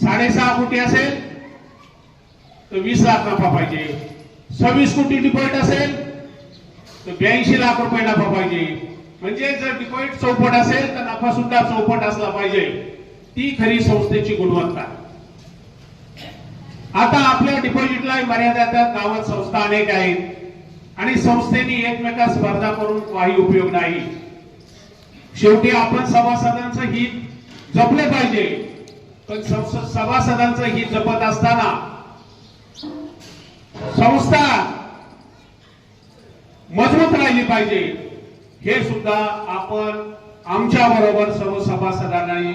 साडेसहा कोटी असेल तर वीस लाख नफा पाहिजे. सव्वीस कोटी डिपॉझिट असेल तर ब्याऐंशी लाख रुपये नफा पाहिजे. म्हणजे जर डिपॉझिट चौपट असेल तर नफा सुद्धा चौपट असला पाहिजे. ती खरी संस्थेची गुणवत्ता. आता आपल्या डिपॉझिटला मर्यादा त्या गावात संस्था अनेक आहेत. आणि संस्थेनी एकमेका स्पर्धा करून काही उपयोग नाही. शेवटी आपण सभासदांचं हित जपले पाहिजे. पण संसद सभासदांचं ही जपत असताना संस्था मजबूत राहिली पाहिजे. हे सुद्धा आपण आमच्या बरोबर सर्व सभासदांनी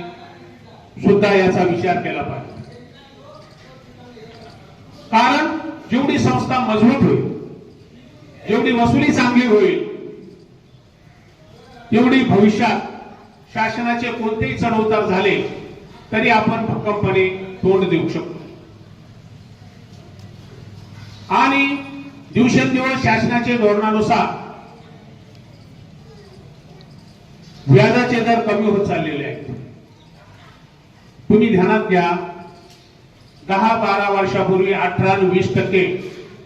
सुद्धा याचा विचार केला पाहिजे. कारण जेवढी संस्था मजबूत होईल जेवढी वसुली चांगली होईल तेवढी भविष्यात शासनाचे कोणतेही चढउतार झाले तरी आपण भक्कमपणे तोंड देऊ शकतो. आणि दिवसेंदिवस शासनाच्या धोरणानुसार व्याजाचे दर कमी होत चाललेले आहेत. तुम्ही ध्यानात घ्या दहा बारा वर्षापूर्वी अठरा वीस टक्के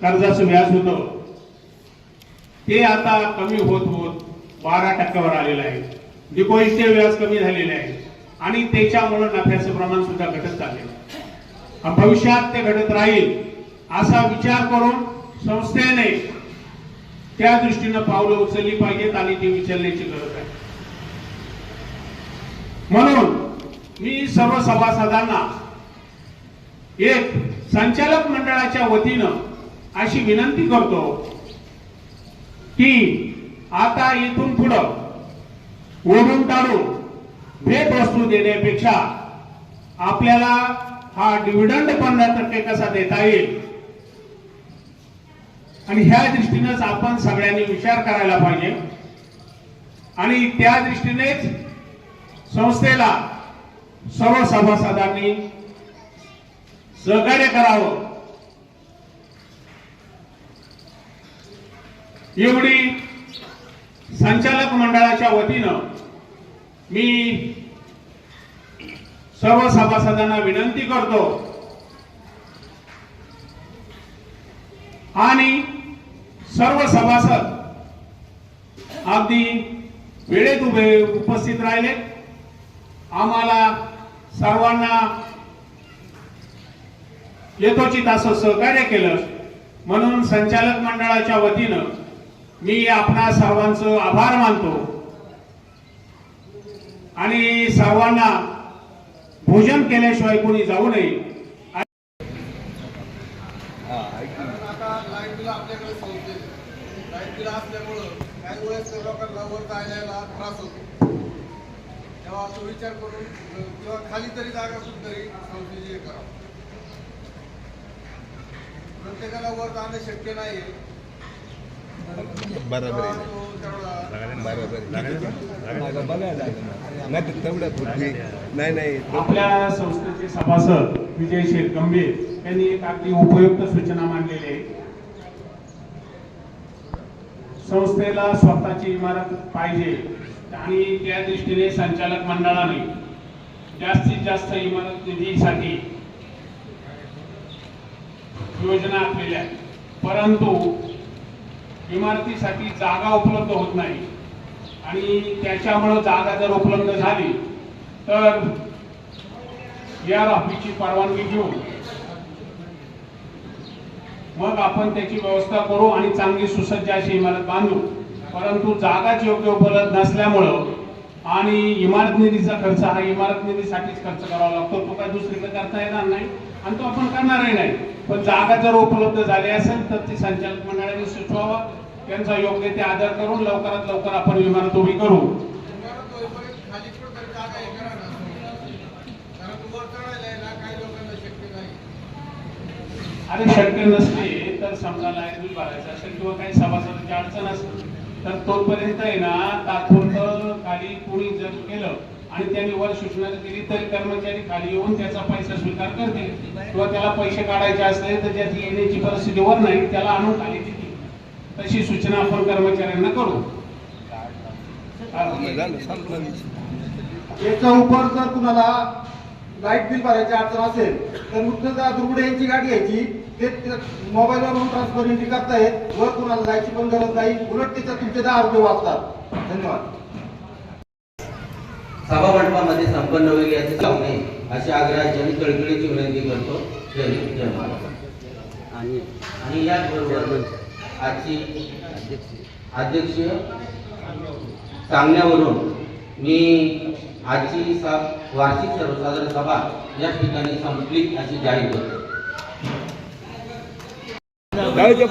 कर्जाचं व्याज होतं. ते आता कमी होत होत बारा टक्क्यावर आलेलं आहे. डिपॉझिटचे व्याज कमी झालेले आहे. आणि त्याच्यामुळे नफ्याचं प्रमाण सुद्धा घटत चालले भविष्यात ते घटत राहील असा विचार करून संस्थेने त्या दृष्टीनं पावलं उचलली पाहिजेत आणि ती उचलण्याची गरज आहे. म्हणून मी सर्व सभासदांना एक संचालक मंडळाच्या वतीनं अशी विनंती करतो की आता इथून पुढं ओढून टाळून भेट वस्तू देण्यापेक्षा आपल्याला हा डिव्हिडंड पंधरा टक्के कसा देता येईल? आणि ह्या दृष्टीनेच आपण सगळ्यांनी विचार करायला पाहिजे. आणि त्या दृष्टीनेच संस्थेला सर्व सभासदांनी सहकार्य करावं. एवढी संचालक मंडळाच्या वतीनं मी सर्व सभासदांना विनंती करतो आणि सर्व सभासद अगदी वेळेत उभे उपस्थित राहिले. आम्हाला सर्वांना यथोचित असं सहकार्य केलं. म्हणून संचालक मंडळाच्या वतीनं मी आपणा सर्वांचं आभार मानतो. आणि सर्वांना भोजन केल्याशिवाय कोणी जाऊ नये. तेव्हा तो विचार करून किंवा खाली तरी जागा कुठतरी संस्थेची हे करावं. प्रत्येकाला वर जाणं शक्य नाही बरोबर आहे. बरोबर नाही नाही नाही. आपल्या संस्थेचे सभासद विजय शेठ गंभीर यांनी एक आपली उपयुक्त सूचना मांडलेली आहे. संस्थेला स्वतःची इमारत पाहिजे आणि त्या दृष्टीने संचालक मंडळाने जास्तीत जास्त इमारत निधीसाठी योजना आखलेल्या आहेत परंतु इमारतीसाठी जागा उपलब्ध होत नाही. आणि त्याच्यामुळं जागा जर उपलब्ध झाली तर या ऑफिसची परवानगी घेऊन मग आपण त्याची व्यवस्था करू आणि चांगली सुसज्ज अशी इमारत बांधू. परंतु जागाच योग्य उपलब्ध नसल्यामुळं आणि इमारत निधीचा खर्च हा इमारत निधीसाठीच खर्च करावा लागतो. तो काय दुसरीकडे करता येणार नाही आणि तो आपण करणारही नाही. पण जागा जर उपलब्ध झाली असेल तर ती संचालक मंडळाने सुचवावा. त्यांचा योग्य ते आदर करून लवकरात लवकर आपण विमानात उभी करू. शक्य अरे शक्य नसते तर समजा लाईन बिल भरायचं असेल किंवा काही सभासदांची अडचण असेल तर तोपर्यंत आहे ना तात्पुरतं खाली कोणी जर केलं आणि त्यांनी वर सूचना दिली तरी कर्मचारी खाली येऊन त्याचा पैसा स्वीकार करतील. किंवा त्याला पैसे काढायचे असले तर त्याची येण्याची परिस्थिती वर नाही त्याला आणून खाली तशी सूचना आपण कर्मचाऱ्यांना करू. याच्या उपर जर कुणाला लाइट बिल भरायची अडचण असेल तर नुकतंच दुर्गुडे यांची गाडी घ्यायची. ते मोबाईलवरून ट्रान्सफर एंट्री करतायत. वर कुणाला जायची पण गरज नाही. उलट त्याच्यात तुमचे दहा रुपये वाचतात. धन्यवाद. सभा मंडपामध्ये संपन्न होईल याचे लावणे अशी आग्रहाची आणि कळकळीची विनंती करतो. जय हिंद जय महाराष्ट्र. आणि आणि याचबरोबर आजची अध्यक्षीय सांगण्यावरून मी आजची सा वार्षिक सर्वसाधारण सभा या ठिकाणी संपली अशी जाहीर करतो गाडीच्या